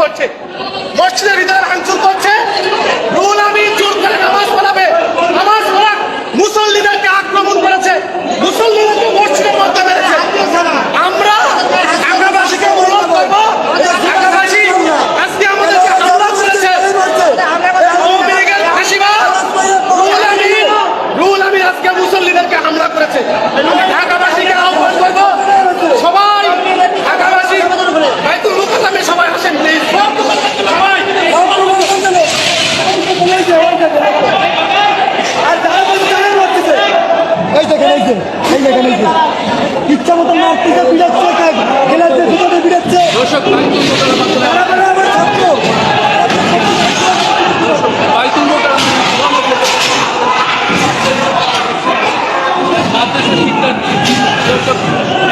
করছে। মসজিদের ভিতরে ভাঙচুর করছে। এই যে এই যে দর্শক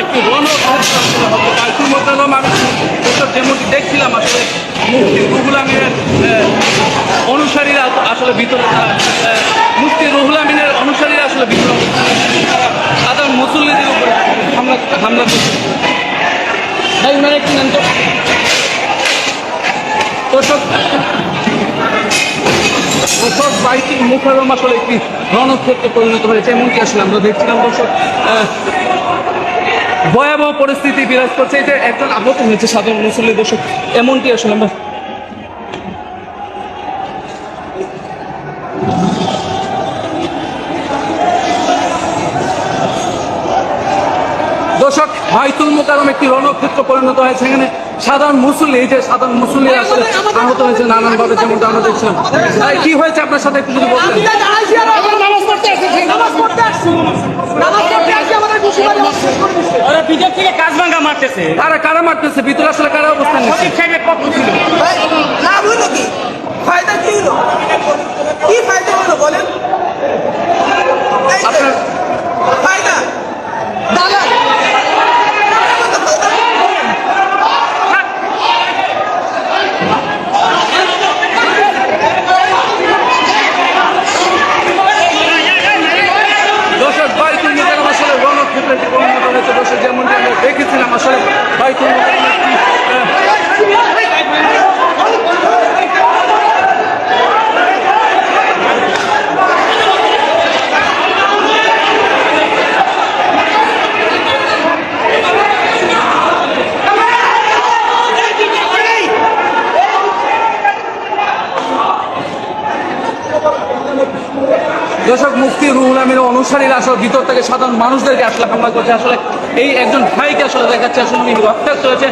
একটি আসলে হবে বাইতুল মোকাররম আমি যেমনটি দেখছিলাম আসলে মুফতি রুহুল অনুসারীরা আসলে ভিতরে হামলা ভাই মানে একটু নেন তো মুখারম আসলে একটি রণক্ষেত্রে পরিণত হয়েছে, এমনকি আসলে আমরা দেখছিলাম দর্শক ভয়াবহ পরিস্থিতি বিরাজ করছে। যে একজন আহত হয়েছে সাধারণ মুসল্লি দর্শক, এমনটি আসলে আমরা দর্শক বাইতুল মোকারম একটি রণক্ষেত্র পরিণত হয়েছে। এখানে সাধারণ মুসল্লি এই যে সাধারণ মুসল্লি আসলে আহত হয়েছে নানান ভাবে যেমনটা আমরা দেখছিলাম। ভাই, কি হয়েছে আপনার সাথে একটু যদি বলতেন? কারা মারতেছে? ভিতরে আসলে কারা অবস্থান নিচ্ছে সঠিক সাহেবের পক্ষ ছিল লাভ হলো কি ফায়দা কি হলো কি ফায়দা হলো বলেন এই যে, আপনার ফায়দা দাদা দর্শক বাইতুল মোকারম আসলে রণক্ষেত্রে একটি পরিণত হয়েছে দর্শক যেমনটি আমরা দেখেছিলাম আসলে বাইতুল মোকারম একটি আহ, দর্শক, মুফতি রুহুল আমির অনুসারীরা আসলে ভিতর থেকে সাধারণ মানুষদেরকে আসলে হামলা করছে। আসলে এই একজন ভাইকে আসলে দেখাচ্ছে, আসলে উনি রক্তাক্ত হয়েছে।